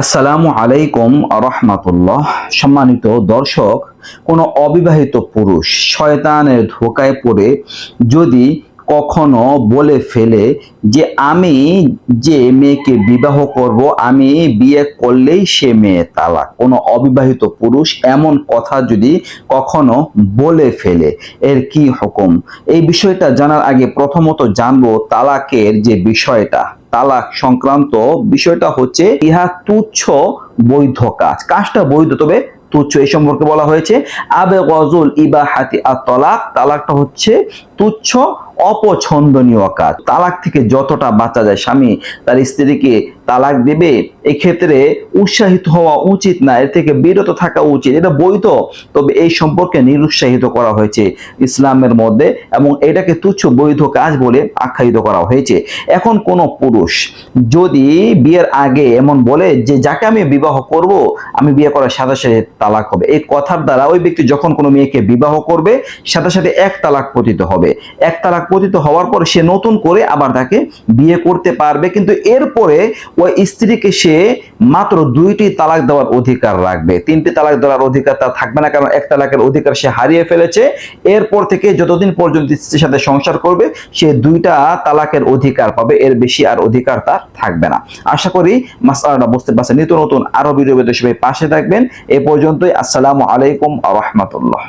আসসালামু আলাইকুম রহমাতুল্লাহ সম্মানিত দর্শক, কোনো অবিবাহিত পুরুষ শয়তানের ধোকায় পড়ে যদি কখনো বলে ফেলে যে, আমি যে মেয়েকে বিবাহ করব, আমি বিয়ে করলেই সে মেয়ে তালাক। কোনো অবিবাহিত পুরুষ এমন কথা যদি কখনো বলে ফেলে, এর কি হুকুম? এই বিষয়টা জানার আগে প্রথমত জানব তালাকের যে বিষয়টা। তালাক সংক্রান্ত বিষয়টা হচ্ছে ইহা তুচ্ছ বৈধ কাজ। কাজটা বৈধ, তবে তুচ্ছ এই সম্পর্কে বলা হয়েছে। আবে গজল ইবাহাতি আর তালাক তালাকটা হচ্ছে তুচ্ছ অপছন্দনীয় কাজ। তালাক থেকে যতটা বাঁচা যায় স্বামী, তার স্ত্রীকে তালাক দেবে, এক্ষেত্রে উৎসাহিত হওয়া উচিত না, এর থেকে বিরত থাকা উচিত। এটা বৈধ, তবে এই সম্পর্কে নিরুৎসাহিত করা হয়েছে ইসলামের মধ্যে এবং এটাকে তুচ্ছ বৈধ কাজ বলে আখ্যায়িত করা হয়েছে। এখন কোন পুরুষ যদি বিয়ের আগে এমন বলে যে, যাকে আমি বিবাহ করব, আমি বিয়ে করার সাথে সাথে তালাক হবে। এই কথার দ্বারা ওই ব্যক্তি যখন কোনো মেয়েকে বিবাহ করবে, সাথে সাথে এক তালাক পতিত হবে। এক তালাক পতিত হওয়ার পর সে নতুন করে আবার তাকে বিয়ে করতে পারবে। কিন্তু এরপরে ওই স্ত্রীকে সে মাত্র দুইটি তালাক দেওয়ার অধিকার রাখবে। তিনটি তালাক দেওয়ার অধিকার তার থাকবে না, কারণ এক তালাকের অধিকার সে হারিয়ে ফেলেছে। এরপর থেকে যতদিন পর্যন্ত স্ত্রীর সাথে সংসার করবে, সে দুইটা তালাকের অধিকার পাবে। এর বেশি আর অধিকার তার থাকবে না। আশা করি মাসালাটা বুঝতে পারছেন। নিত্য নতুন আরও ভিডিও সবাই পাশে থাকবেন। এ পর্যন্তই। আসসালামু আলাইকুম রহমতুল্লাহ।